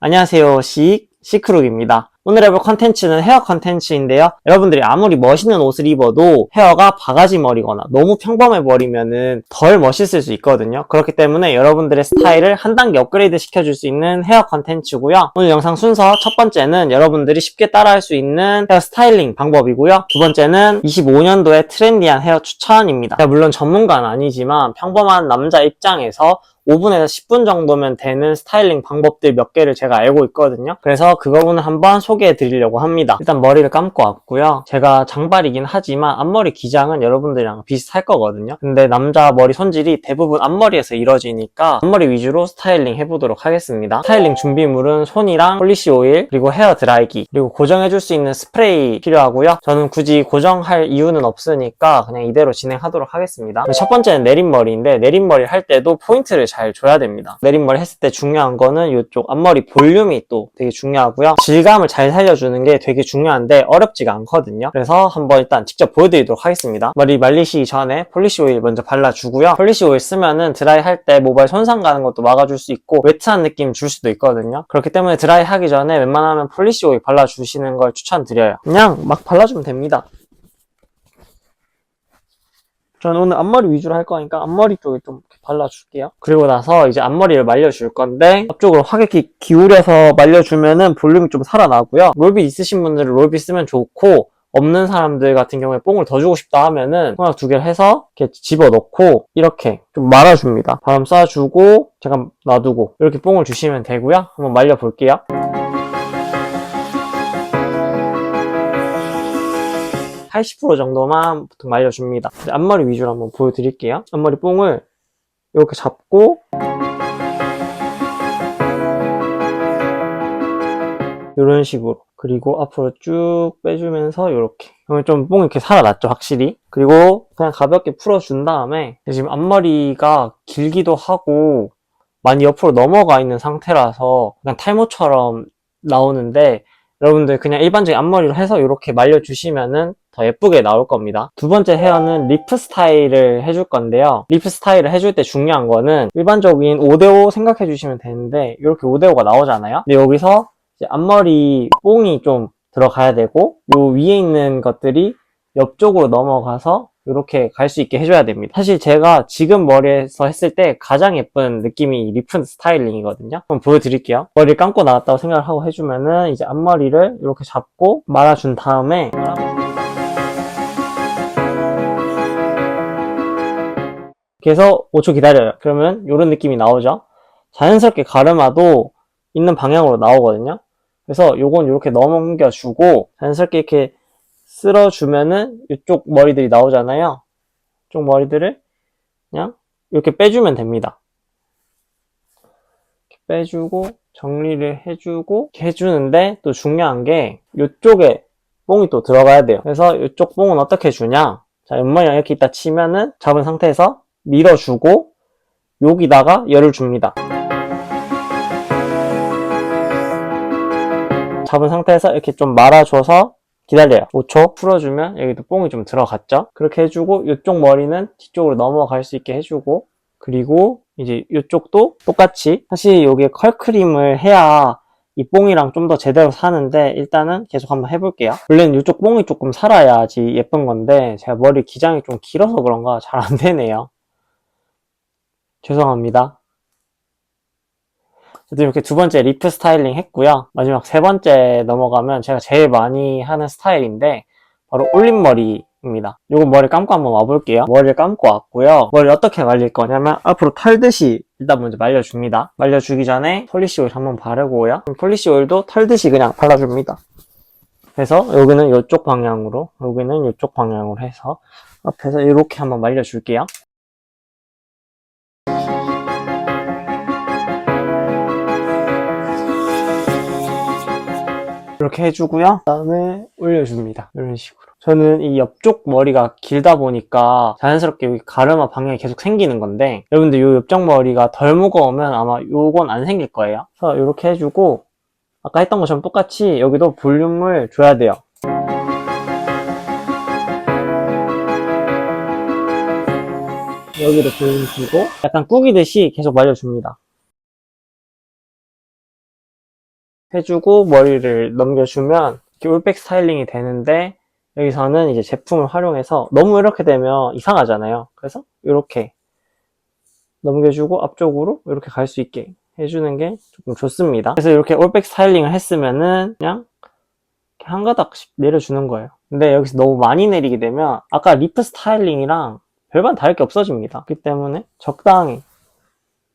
안녕하세요. 시 시크룩입니다. 오늘 해볼 컨텐츠는 헤어 컨텐츠인데요. 여러분들이 아무리 멋있는 옷을 입어도 헤어가 바가지 머리거나 너무 평범해 버리면은 덜 멋있을 수 있거든요. 그렇기 때문에 여러분들의 스타일을 한 단계 업그레이드 시켜줄 수 있는 헤어 컨텐츠고요. 오늘 영상 순서 첫 번째는 여러분들이 쉽게 따라할 수 있는 헤어 스타일링 방법이고요. 두 번째는 25년도의 트렌디한 헤어 추천입니다. 물론 전문가는 아니지만 평범한 남자 입장에서 5분에서 10분 정도면 되는 스타일링 방법들 몇 개를 제가 알고 있거든요. 그래서 그 부분을 한번 소개해 드리려고 합니다. 일단 머리를 감고 왔고요. 제가 장발이긴 하지만 앞머리 기장은 여러분들이랑 비슷할 거거든요. 근데 남자 머리 손질이 대부분 앞머리에서 이루어지니까 앞머리 위주로 스타일링 해보도록 하겠습니다. 스타일링 준비물은 손이랑 폴리시 오일, 그리고 헤어 드라이기, 그리고 고정해줄 수 있는 스프레이 필요하고요. 저는 굳이 고정할 이유는 없으니까 그냥 이대로 진행하도록 하겠습니다. 첫 번째는 내린머리인데 내린머리 할 때도 포인트를 잘 줘야 됩니다. 내린머리 했을 때 중요한 거는 이쪽 앞머리 볼륨이 또 되게 중요하고요. 질감을 잘 살려주는 게 되게 중요한데 어렵지가 않거든요. 그래서 한번 일단 직접 보여드리도록 하겠습니다. 머리 말리시기 전에 폴리시 오일 먼저 발라주고요. 폴리시 오일 쓰면은 드라이 할 때 모발 손상 가는 것도 막아줄 수 있고 웨트한 느낌 줄 수도 있거든요. 그렇기 때문에 드라이 하기 전에 웬만하면 폴리시 오일 발라주시는 걸 추천드려요. 그냥 막 발라주면 됩니다. 저는 오늘 앞머리 위주로 할 거니까 앞머리 쪽에 좀 발라줄게요. 그리고 나서 이제 앞머리를 말려줄 건데 앞쪽으로 확 이렇게 기울여서 말려주면은 볼륨이 좀 살아나고요. 롤빗 있으신 분들은 롤빗 쓰면 좋고 없는 사람들 같은 경우에 뽕을 더 주고 싶다 하면은 손가락 두 개를 해서 이렇게 집어넣고 이렇게 좀 말아줍니다. 바람 쏴주고 잠깐 놔두고 이렇게 뽕을 주시면 되고요. 한번 말려볼게요. (80% 정도만 보통 말려줍니다. 앞머리 위주로 한번 보여드릴게요. 앞머리 뽕을 이렇게 잡고 이런 식으로 그리고 앞으로 쭉 빼주면서 이렇게. 그러면 좀 뽕이 이렇게 살아났죠 확실히. 그리고 그냥 가볍게 풀어준 다음에 지금 앞머리가 길기도 하고 많이 옆으로 넘어가 있는 상태라서 그냥 탈모처럼 나오는데 여러분들 그냥 일반적인 앞머리로 해서 이렇게 말려주시면은 더 예쁘게 나올 겁니다. 두 번째 헤어는 리프 스타일을 해줄 건데요. 리프 스타일을 해줄 때 중요한 거는 일반적인 5대5 생각해 주시면 되는데 이렇게 5대5가 나오잖아요. 근데 여기서 앞머리 뽕이 좀 들어가야 되고 요 위에 있는 것들이 옆쪽으로 넘어가서 이렇게 갈 수 있게 해줘야 됩니다. 사실 제가 지금 머리에서 했을 때 가장 예쁜 느낌이 리프 스타일링이거든요. 한번 보여드릴게요. 머리를 감고 나왔다고 생각을 하고 해주면은 이제 앞머리를 이렇게 잡고 말아준 다음에 그래서 5초 기다려요. 그러면 이런 느낌이 나오죠. 자연스럽게 가르마도 있는 방향으로 나오거든요. 그래서 요건 이렇게 넘겨주고 자연스럽게 이렇게 쓸어주면은 이쪽 머리들이 나오잖아요. 이쪽 머리들을 그냥 이렇게 빼주면 됩니다. 빼주고 정리를 해주고 해주는데 또 중요한 게 이쪽에 뽕이 또 들어가야 돼요. 그래서 이쪽 뽕은 어떻게 주냐? 자, 옆머리랑 이렇게 있다 치면은 잡은 상태에서 밀어주고 여기다가 열을 줍니다. 잡은 상태에서 이렇게 좀 말아줘서 기다려요. 5초 풀어주면 여기도 뽕이 좀 들어갔죠? 그렇게 해주고 이쪽 머리는 뒤쪽으로 넘어갈 수 있게 해주고 그리고 이제 이쪽도 똑같이 사실 여기에 컬크림을 해야 이 뽕이랑 좀 더 제대로 사는데 일단은 계속 한번 해볼게요. 원래는 이쪽 뽕이 조금 살아야지 예쁜 건데 제가 머리 기장이 좀 길어서 그런가 잘 안 되네요. 죄송합니다. 이렇게 두 번째 리프 스타일링 했고요. 마지막 세 번째 넘어가면 제가 제일 많이 하는 스타일인데 바로 올림머리 입니다. 요거 머리 감고 한번 와볼게요. 머리를 감고 왔고요. 머리를 어떻게 말릴 거냐면 앞으로 털듯이 일단 먼저 말려줍니다. 말려주기 전에 폴리시 오일 한번 바르고요. 폴리시 오일도 털듯이 그냥 발라줍니다. 그래서 여기는 이쪽 방향으로 여기는 이쪽 방향으로 해서 앞에서 이렇게 한번 말려줄게요. 이렇게 해주고요. 그 다음에 올려줍니다. 이런 식으로. 저는 이 옆쪽 머리가 길다 보니까 자연스럽게 여기 가르마 방향이 계속 생기는 건데 여러분들 이 옆쪽 머리가 덜 무거우면 아마 요건 안 생길 거예요. 그래서 이렇게 해주고 아까 했던 것처럼 똑같이 여기도 볼륨을 줘야 돼요. 여기도 볼륨 주고 약간 꾸기듯이 계속 말려줍니다. 해주고 머리를 넘겨주면 올백 스타일링이 되는데 여기서는 이제 제품을 활용해서 너무 이렇게 되면 이상하잖아요. 그래서 이렇게 넘겨주고 앞쪽으로 이렇게 갈 수 있게 해주는 게 조금 좋습니다. 그래서 이렇게 올백 스타일링을 했으면은 그냥 한 가닥씩 내려주는 거예요. 근데 여기서 너무 많이 내리게 되면 아까 리프 스타일링이랑 별반 다를 게 없어집니다. 그렇기 때문에 적당히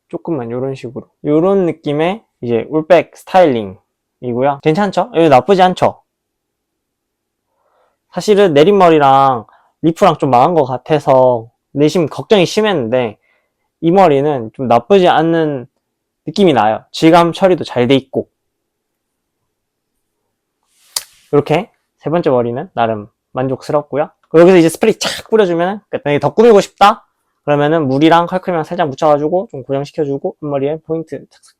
조금만 이런 식으로 이런 느낌의 이제 올백 스타일링 이고요. 괜찮죠? 이거 나쁘지 않죠? 사실은 내린머리랑 리프랑 좀 망한 것 같아서 내심 걱정이 심했는데 이 머리는 좀 나쁘지 않는 느낌이 나요. 질감 처리도 잘 돼 있고 이렇게 세 번째 머리는 나름 만족스럽고요. 여기서 이제 스프레이 착 뿌려주면 끝. 만약에 더 꾸미고 싶다? 그러면은 물이랑 컬크림이랑 살짝 묻혀가지고 좀 고정시켜주고 앞머리에 포인트 착착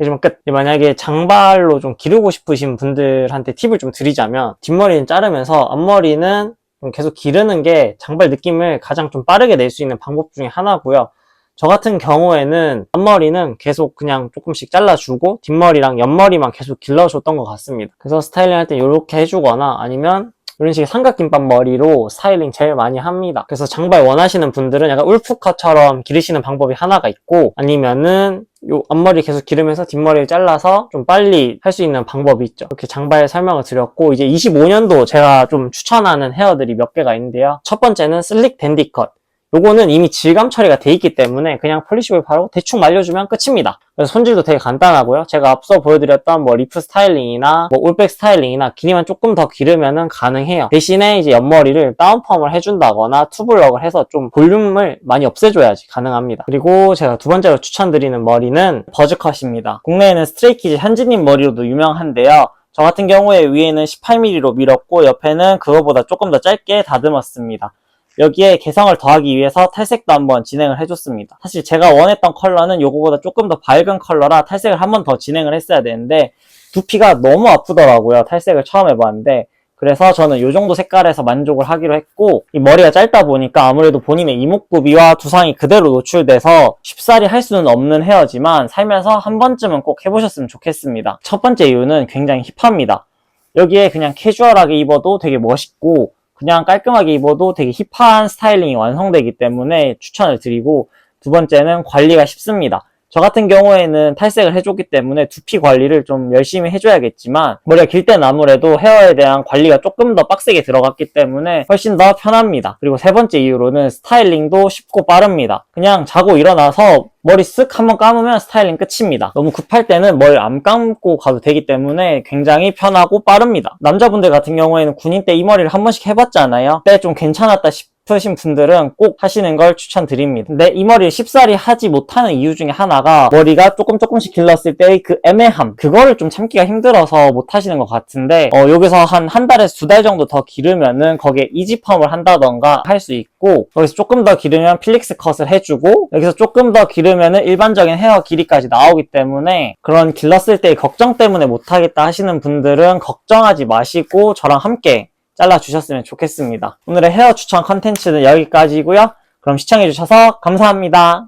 해주면 끝. 만약에 장발로 좀 기르고 싶으신 분들한테 팁을 좀 드리자면 뒷머리는 자르면서 앞머리는 좀 계속 기르는 게 장발 느낌을 가장 좀 빠르게 낼 수 있는 방법 중에 하나고요. 저 같은 경우에는 앞머리는 계속 그냥 조금씩 잘라주고 뒷머리랑 옆머리만 계속 길러줬던 것 같습니다. 그래서 스타일링 할 때 이렇게 해주거나 아니면 이런 식의 삼각김밥 머리로 스타일링 제일 많이 합니다. 그래서 장발 원하시는 분들은 약간 울프컷처럼 기르시는 방법이 하나가 있고 아니면은 요 앞머리 계속 기르면서 뒷머리를 잘라서 좀 빨리 할 수 있는 방법이 있죠. 이렇게 장발 설명을 드렸고 이제 25년도 제가 좀 추천하는 헤어들이 몇 개가 있는데요. 첫 번째는 슬릭 댄디 컷. 요거는 이미 질감 처리가 돼 있기 때문에 그냥 폴리시볼 바르고 대충 말려주면 끝입니다. 그래서 손질도 되게 간단하고요. 제가 앞서 보여드렸던 뭐 리프 스타일링이나 뭐 올백 스타일링이나 길이만 조금 더 기르면은 가능해요. 대신에 이제 옆머리를 다운펌을 해준다거나 투블럭을 해서 좀 볼륨을 많이 없애줘야지 가능합니다. 그리고 제가 두 번째로 추천드리는 머리는 버즈컷입니다. 국내에는 스트레이키즈 현진님 머리로도 유명한데요. 저 같은 경우에 위에는 18mm로 밀었고 옆에는 그거보다 조금 더 짧게 다듬었습니다. 여기에 개성을 더하기 위해서 탈색도 한번 진행을 해줬습니다. 사실 제가 원했던 컬러는 요거보다 조금 더 밝은 컬러라 탈색을 한번 더 진행을 했어야 되는데 두피가 너무 아프더라고요. 탈색을 처음 해봤는데 그래서 저는 요 정도 색깔에서 만족을 하기로 했고 이 머리가 짧다 보니까 아무래도 본인의 이목구비와 두상이 그대로 노출돼서 쉽사리 할 수는 없는 헤어지만 살면서 한 번쯤은 꼭 해보셨으면 좋겠습니다. 첫 번째 이유는 굉장히 힙합니다. 여기에 그냥 캐주얼하게 입어도 되게 멋있고 그냥 깔끔하게 입어도 되게 힙한 스타일링이 완성되기 때문에 추천을 드리고 두 번째는 관리가 쉽습니다. 저 같은 경우에는 탈색을 해줬기 때문에 두피 관리를 좀 열심히 해줘야겠지만 머리가 길 때는 아무래도 헤어에 대한 관리가 조금 더 빡세게 들어갔기 때문에 훨씬 더 편합니다. 그리고 세 번째 이유로는 스타일링도 쉽고 빠릅니다. 그냥 자고 일어나서 머리 쓱 한번 감으면 스타일링 끝입니다. 너무 급할 때는 머리 안 감고 가도 되기 때문에 굉장히 편하고 빠릅니다. 남자분들 같은 경우에는 군인 때 이 머리를 한 번씩 해봤잖아요. 그때 좀 괜찮았다 싶으신 분들은 꼭 하시는 걸 추천드립니다. 근데 이 머리를 쉽사리 하지 못하는 이유 중에 하나가 머리가 조금 조금씩 길렀을 때의 그 애매함 그거를 좀 참기가 힘들어서 못 하시는 것 같은데 어, 여기서 한 한 달에서 두 달 정도 더 기르면은 거기에 이지펌을 한다던가 할 수 있고 여기서 조금 더 기르면 필릭스 컷을 해주고 여기서 조금 더 기르면은 일반적인 헤어 길이까지 나오기 때문에 그런 길렀을 때의 걱정 때문에 못 하겠다 하시는 분들은 걱정하지 마시고 저랑 함께 잘라주셨으면 좋겠습니다. 오늘의 헤어 추천 컨텐츠는 여기까지고요. 그럼 시청해주셔서 감사합니다.